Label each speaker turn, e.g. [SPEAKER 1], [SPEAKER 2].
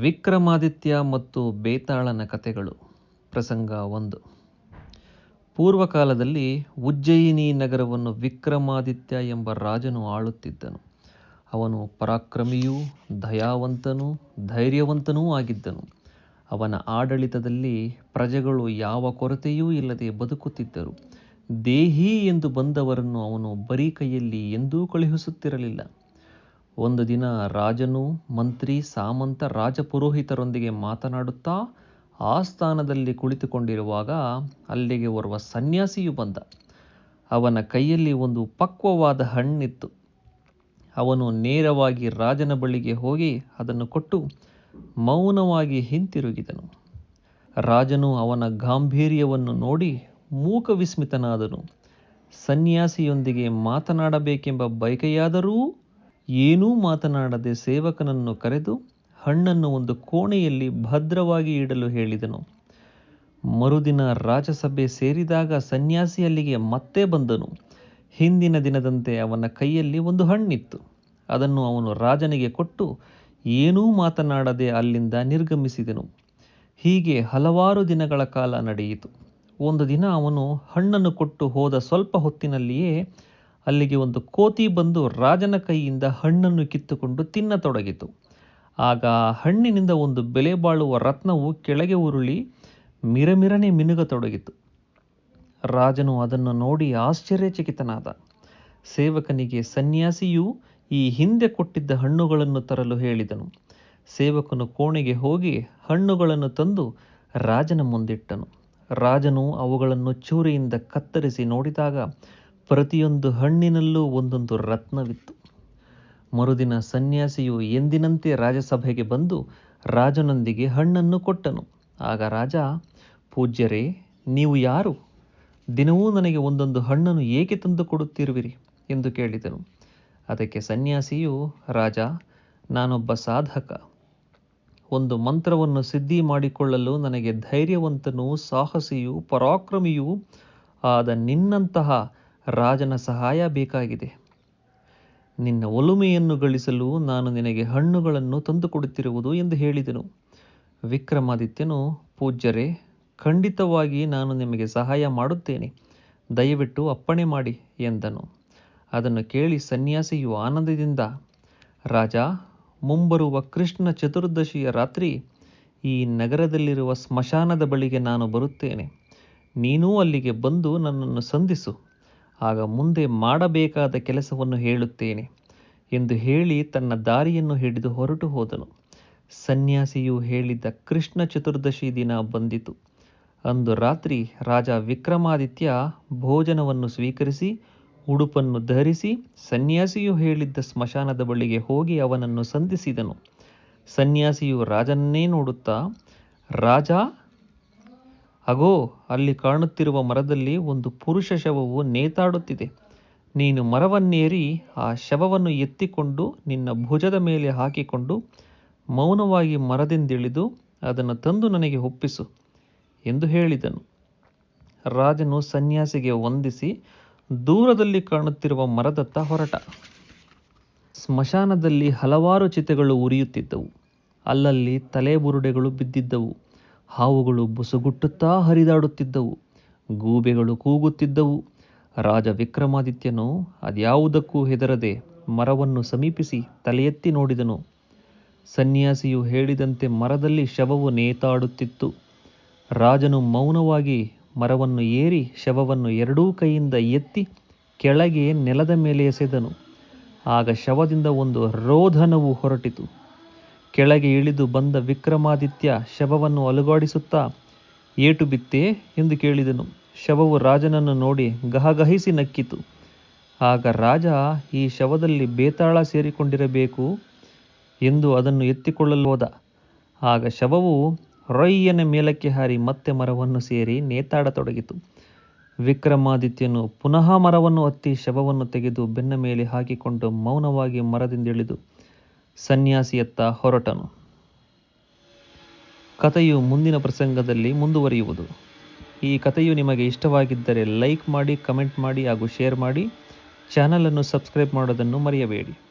[SPEAKER 1] ವಿಕ್ರಮಾದಿತ್ಯ ಮತ್ತು ಬೇತಾಳನ ಕಥೆಗಳು. ಪ್ರಸಂಗ ಒಂದು. ಪೂರ್ವಕಾಲದಲ್ಲಿ ಉಜ್ಜಯಿನಿ ನಗರವನ್ನು ವಿಕ್ರಮಾದಿತ್ಯ ಎಂಬ ರಾಜನು ಆಳುತ್ತಿದ್ದನು. ಅವನು ಪರಾಕ್ರಮಿಯೂ, ದಯಾವಂತನೂ, ಧೈರ್ಯವಂತನೂ ಆಗಿದ್ದನು. ಅವನ ಆಡಳಿತದಲ್ಲಿ ಪ್ರಜೆಗಳು ಯಾವ ಕೊರತೆಯೂ ಇಲ್ಲದೆ ಬದುಕುತ್ತಿದ್ದರು. ದೇಹಿ ಎಂದು ಬಂದವರನ್ನು ಅವನು ಬರೀ ಕೈಯಲ್ಲಿ ಎಂದೂ ಕಳುಹಿಸುತ್ತಿರಲಿಲ್ಲ. ಒಂದು ದಿನ ರಾಜನು ಮಂತ್ರಿ ಸಾಮಂತ ರಾಜಪುರೋಹಿತರೊಂದಿಗೆ ಮಾತನಾಡುತ್ತಾ ಆಸ್ಥಾನದಲ್ಲಿ ಕುಳಿತುಕೊಂಡಿರುವಾಗ ಅಲ್ಲಿಗೆ ಓರ್ವ ಸನ್ಯಾಸಿಯು ಬಂದ. ಅವನ ಕೈಯಲ್ಲಿ ಒಂದು ಪಕ್ವವಾದ ಹಣ್ಣಿತ್ತು. ಅವನು ನೇರವಾಗಿ ರಾಜನ ಬಳಿಗೆ ಹೋಗಿ ಅದನ್ನು ಕೊಟ್ಟು ಮೌನವಾಗಿ ಹಿಂತಿರುಗಿದನು. ರಾಜನು ಅವನ ಗಾಂಭೀರ್ಯವನ್ನು ನೋಡಿ ಮೂಕ ವಿಸ್ಮಿತನಾದನು ಸನ್ಯಾಸಿಯೊಂದಿಗೆ ಮಾತನಾಡಬೇಕೆಂಬ ಬಯಕೆಯಾದರೂ ಏನೂ ಮಾತನಾಡದೆ ಸೇವಕನನ್ನು ಕರೆದು ಹಣ್ಣನ್ನು ಒಂದು ಕೋಣೆಯಲ್ಲಿ ಭದ್ರವಾಗಿ ಇಡಲು ಹೇಳಿದನು. ಮರುದಿನ ರಾಜಸಭೆ ಸೇರಿದಾಗ ಸನ್ಯಾಸಿ ಅಲ್ಲಿಗೆ ಮತ್ತೆ ಬಂದನು. ಹಿಂದಿನ ದಿನದಂತೆ ಅವನ ಕೈಯಲ್ಲಿ ಒಂದು ಹಣ್ಣಿತ್ತು. ಅದನ್ನು ಅವನು ರಾಜನಿಗೆ ಕೊಟ್ಟು ಏನೂ ಮಾತನಾಡದೆ ಅಲ್ಲಿಂದ ನಿರ್ಗಮಿಸಿದನು. ಹೀಗೆ ಹಲವಾರು ದಿನಗಳ ಕಾಲ ನಡೆಯಿತು. ಒಂದು ದಿನ ಅವನು ಹಣ್ಣನ್ನು ಕೊಟ್ಟು ಹೋದ ಸ್ವಲ್ಪ ಹೊತ್ತಿನಲ್ಲಿಯೇ ಅಲ್ಲಿಗೆ ಒಂದು ಕೋತಿ ಬಂದು ರಾಜನ ಕೈಯಿಂದ ಹಣ್ಣನ್ನು ಕಿತ್ತುಕೊಂಡು ತಿನ್ನತೊಡಗಿತು. ಆಗ ಹಣ್ಣಿನಿಂದ ಒಂದು ಬೆಲೆ ಬಾಳುವ ರತ್ನವು ಕೆಳಗೆ ಉರುಳಿ ಮಿರಮಿರನೆ ಮಿನುಗತೊಡಗಿತು. ರಾಜನು ಅದನ್ನು ನೋಡಿ ಆಶ್ಚರ್ಯಚಕಿತನಾದ. ಸೇವಕನಿಗೆ ಸನ್ಯಾಸಿಯು ಈ ಹಿಂದೆ ಕೊಟ್ಟಿದ್ದ ಹಣ್ಣುಗಳನ್ನು ತರಲು ಹೇಳಿದನು. ಸೇವಕನು ಕೋಣೆಗೆ ಹೋಗಿ ಹಣ್ಣುಗಳನ್ನು ತಂದು ರಾಜನ ಮುಂದಿಟ್ಟನು. ರಾಜನು ಅವುಗಳನ್ನು ಚೂರಿಯಿಂದ ಕತ್ತರಿಸಿ ನೋಡಿದಾಗ ಪ್ರತಿಯೊಂದು ಹಣ್ಣಿನಲ್ಲೂ ಒಂದೊಂದು ರತ್ನವಿತ್ತು. ಮರುದಿನ ಸನ್ಯಾಸಿಯು ಎಂದಿನಂತೆ ರಾಜಸಭೆಗೆ ಬಂದು ರಾಜನೊಂದಿಗೆ ಹಣ್ಣನ್ನು ಕೊಟ್ಟನು. ಆಗ ರಾಜ, ಪೂಜ್ಯರೇ, ನೀವು ಯಾರು? ದಿನವೂ ನನಗೆ ಒಂದೊಂದು ಹಣ್ಣನ್ನು ಏಕೆ ತಂದು ಕೊಡುತ್ತಿರುವಿರಿ? ಎಂದು ಕೇಳಿದನು. ಅದಕ್ಕೆ ಸನ್ಯಾಸಿಯು, ರಾಜ, ನಾನೊಬ್ಬ ಸಾಧಕ. ಒಂದು ಮಂತ್ರವನ್ನು ಸಿದ್ಧಿ ಮಾಡಿಕೊಳ್ಳಲು ನನಗೆ ಧೈರ್ಯವಂತನೂ ಸಾಹಸಿಯೂ ಪರಾಕ್ರಮಿಯೂ ಆದ ನಿನ್ನಂತಹ ರಾಜನ ಸಹಾಯ ಬೇಕಾಗಿದೆ. ನಿನ್ನ ಒಲುಮೆಯನ್ನು ಗಳಿಸಲು ನಾನು ನಿನಗೆ ಹಣ್ಣುಗಳನ್ನು ತಂದುಕೊಡುತ್ತಿರುವುದು ಎಂದು ಹೇಳಿದನು. ವಿಕ್ರಮಾದಿತ್ಯನು, ಪೂಜ್ಯರೇ, ಖಂಡಿತವಾಗಿ ನಾನು ನಿಮಗೆ ಸಹಾಯ ಮಾಡುತ್ತೇನೆ. ದಯವಿಟ್ಟು ಅಪ್ಪಣೆ ಮಾಡಿ ಎಂದನು. ಅದನ್ನು ಕೇಳಿ ಸನ್ಯಾಸಿಯು ಆನಂದದಿಂದ, ರಾಜ, ಮುಂಬರುವ ಕೃಷ್ಣ ಚತುರ್ದಶಿಯ ರಾತ್ರಿ ಈ ನಗರದಲ್ಲಿರುವ ಸ್ಮಶಾನದ ಬಳಿಗೆ ನಾನು ಬರುತ್ತೇನೆ. ನೀನೂ ಅಲ್ಲಿಗೆ ಬಂದು ನನ್ನನ್ನು ಸಂಧಿಸು. ಆಗ ಮುಂದೆ ಮಾಡಬೇಕಾದ ಕೆಲಸವನ್ನು ಹೇಳುತ್ತೇನೆ ಎಂದು ಹೇಳಿ ತನ್ನ ದಾರಿಯನ್ನು ಹಿಡಿದು ಹೊರಟು ಹೋದನು. ಸನ್ಯಾಸಿಯು ಹೇಳಿದ್ದ ಕೃಷ್ಣ ಚತುರ್ದಶಿ ದಿನ ಬಂದಿತು. ಅಂದು ರಾತ್ರಿ ರಾಜ ವಿಕ್ರಮಾದಿತ್ಯ ಭೋಜನವನ್ನು ಸ್ವೀಕರಿಸಿ, ಉಡುಪನ್ನು ಧರಿಸಿ ಸನ್ಯಾಸಿಯು ಹೇಳಿದ್ದ ಸ್ಮಶಾನದ ಬಳಿಗೆ ಹೋಗಿ ಅವನನ್ನು ಸಂಧಿಸಿದನು. ಸನ್ಯಾಸಿಯು ರಾಜನನ್ನೇ ನೋಡುತ್ತಾ, ರಾಜ ಅಗೋ, ಅಲ್ಲಿ ಕಾಣುತ್ತಿರುವ ಮರದಲ್ಲಿ ಒಂದು ಪುರುಷ ಶವವು ನೇತಾಡುತ್ತಿದೆ. ನೀನು ಮರವನ್ನೇರಿ ಆ ಶವವನ್ನು ಎತ್ತಿಕೊಂಡು ನಿನ್ನ ಭುಜದ ಮೇಲೆ ಹಾಕಿಕೊಂಡು ಮೌನವಾಗಿ ಮರದಿಂದಿಳಿದು ಅದನ್ನು ತಂದು ನನಗೆ ಒಪ್ಪಿಸು ಎಂದು ಹೇಳಿದನು. ರಾಜನು ಸನ್ಯಾಸಿಗೆ ವಂದಿಸಿ ದೂರದಲ್ಲಿ ಕಾಣುತ್ತಿರುವ ಮರದತ್ತ ಹೊರಟ. ಸ್ಮಶಾನದಲ್ಲಿ ಹಲವಾರು ಚಿತೆಗಳು ಉರಿಯುತ್ತಿದ್ದವು. ಅಲ್ಲಲ್ಲಿ ತಲೆಬುರುಡೆಗಳು ಬಿದ್ದಿದ್ದವು. ಹಾವುಗಳು ಬುಸುಗುಟ್ಟುತ್ತಾ ಹರಿದಾಡುತ್ತಿದ್ದವು, ಗೂಬೆಗಳು ಕೂಗುತ್ತಿದ್ದವು. ರಾಜ ವಿಕ್ರಮಾದಿತ್ಯನು ಅದ್ಯಾವುದಕ್ಕೂ ಹೆದರದೆ ಮರವನ್ನು ಸಮೀಪಿಸಿ ತಲೆಯೆತ್ತಿ ನೋಡಿದನು. ಸನ್ಯಾಸಿಯು ಹೇಳಿದಂತೆ ಮರದಲ್ಲಿ ಶವವು ನೇತಾಡುತ್ತಿತ್ತು. ರಾಜನು ಮೌನವಾಗಿ ಮರವನ್ನು ಏರಿ ಶವವನ್ನು ಎರಡೂ ಕೈಯಿಂದ ಎತ್ತಿ ಕೆಳಗೆ ನೆಲದ ಮೇಲೆ ಎಸೆದನು. ಆಗ ಶವದಿಂದ ಒಂದು ರೋಧನವು ಹೊರಟಿತು. ಕೆಳಗೆ ಇಳಿದು ಬಂದ ವಿಕ್ರಮಾದಿತ್ಯ ಶವವನ್ನು ಅಲುಗಾಡಿಸುತ್ತಾ, ಏಟು ಬಿತ್ತೆ? ಎಂದು ಕೇಳಿದನು. ಶವವು ರಾಜನನ್ನು ನೋಡಿ ಗಹಗಹಿಸಿ ನಕ್ಕಿತು. ಆಗ ರಾಜ, ಈ ಶವದಲ್ಲಿ ಬೇತಾಳ ಸೇರಿಕೊಂಡಿರಬೇಕು? ಎಂದು ಅದನ್ನು ಎತ್ತಿಕೊಳ್ಳಲು ಹೋದ. ಆಗ ಶವವು ರೊಯ್ಯನ ಮೇಲಕ್ಕೆ ಹಾರಿ ಮತ್ತೆ ಮರವನ್ನು ಸೇರಿ ನೇತಾಡತೊಡಗಿತು. ವಿಕ್ರಮಾದಿತ್ಯನು ಪುನಃ ಮರವನ್ನು ಹತ್ತಿ ಶವವನ್ನು ತೆಗೆದು ಬೆನ್ನ ಮೇಲೆ ಹಾಕಿಕೊಂಡು ಮೌನವಾಗಿ ಮರದಿಂದಿಳಿದು ಸನ್ಯಾಸಿಯತ್ತ ಹೊರಟನು. ಕಥೆಯು ಮುಂದಿನ ಪ್ರಸಂಗದಲ್ಲಿ ಮುಂದುವರಿಯುವುದು. ಈ ಕಥೆಯು ನಿಮಗೆ ಇಷ್ಟವಾಗಿದ್ದರೆ ಲೈಕ್ ಮಾಡಿ, ಕಮೆಂಟ್ ಮಾಡಿ ಹಾಗೂ ಶೇರ್ ಮಾಡಿ. ಚಾನಲನ್ನು ಸಬ್ಸ್ಕ್ರೈಬ್ ಮಾಡೋದನ್ನು ಮರೆಯಬೇಡಿ.